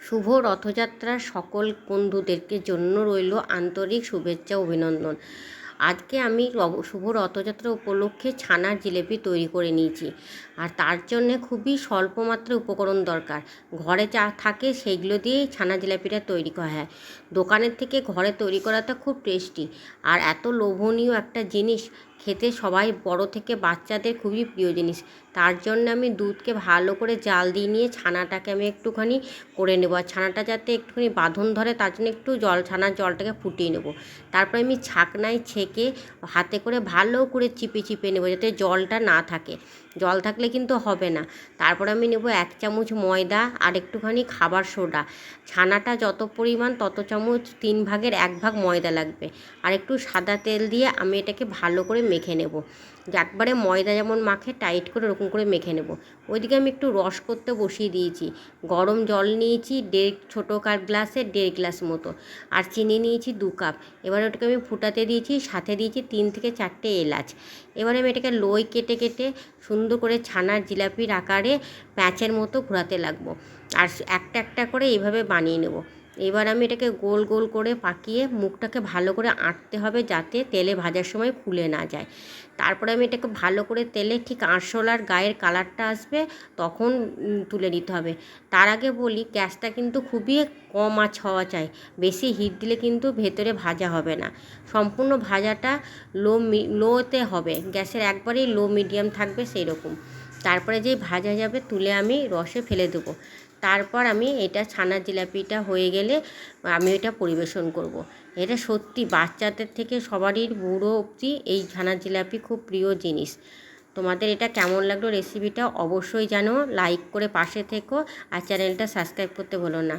শুভ রথযাত্রার সকল বন্ধুদেরকে জন্য রইল আন্তরিক শুভেচ্ছা অভিনন্দন। আজকে আমি শুভ রথযাত্রা উপলক্ষে ছানার জিলেপি তৈরি করে নিয়েছি। আর তার জন্যে খুবই স্বল্প মাত্রা উপকরণ দরকার। ঘরে যা থাকে সেইগুলো দিয়েই ছানা জিলাপিটা তৈরি করা হয়। দোকানের থেকে ঘরে তৈরি করাটা খুব টেস্টি। আর এত লোভনীয় একটা জিনিস খেতে সবাই বড় থেকে বাচ্চাদের খুবই প্রিয় জিনিস। তার জন্য আমি দুধকে ভালো করে জাল দিয়ে নিয়ে ছানাটাকে আমি একটুখানি করে নেব। আর ছানাটা যাতে একটুখানি বাঁধন ধরে, তার জন্য একটু জল, ছানার জলটাকে ফুটিয়ে নেব। তারপরে আমি ছাকনায় ছেঁকে হাতে করে ভালো করে চিপে চিপে নেব যাতে জলটা না থাকে। জল থাকলে কিন্তু হবে না। তারপর আমি নেব এক চামচ ময়দা আর একটুখানি খাবার সোডা। ছানাটা যত পরিমাণ, তত চামচ তিন ভাগের এক ভাগ ময়দা লাগবে। আর একটু সাদা তেল দিয়ে আমি এটাকে ভালো করে মেখে নেব। একবারে ময়দা যেমন মাখে, টাইট করে ওরকম করে মেখে নেব। ওইদিকে আমি একটু রস করতে বসিয়ে দিয়েছি। গরম জল নিয়েছি, দেড়, ছোটো কার গ্লাসে দেড় গ্লাস মতো। আর চিনি নিয়েছি দু কাপ। এবার ওটাকে আমি ফুটাতে দিয়েছি, সাথে দিয়েছি তিন থেকে চারটে এলাচ। এবারে আমি এটাকে লই কেটে কেটে সুন্দর করে ছানার জিলাপির আকারে প্যাঁচের মতো ঘোরাতে লাগবো। আর একটা একটা করে এইভাবে বানিয়ে নেব। এবার আমি এটাকে গোল গোল করে পাকিয়ে মুখটাকে ভালো করে আঁটতে হবে যাতে তেলে ভাজার সময় ফুলে না যায়। তারপরে আমি এটাকে ভালো করে তেলে ঠিক আরশোলার গায়ের কালারটা আসবে তখন তুলে নিতে হবে। তার আগে বলি, গ্যাসটা কিন্তু খুবই কম আঁচ হওয়া চাই। বেশি হিট দিলে কিন্তু ভেতরে ভাজা হবে না। সম্পূর্ণ ভাজাটা লো লোতে হবে। গ্যাসের একবারেই লো মিডিয়াম থাকবে সেই রকম তারপরে যেই ভাজা যাবে তুলে আমি রসে ফেলে দেবো। তারপর আমি এটা ছানার জিলাপিটা হয়ে গেলে আমি এটা পরিবেশন করব। এটা সত্যি বাচ্চাদের থেকে সবারই বুড়ো অবধি এই ছানার জিলাপি খুব প্রিয় জিনিস। তোমাদের এটা কেমন লাগল রেসিপিটা অবশ্যই জানো। লাইক করে পাশে থেকো আর চ্যানেলটা সাবস্ক্রাইব করতে ভুলো না।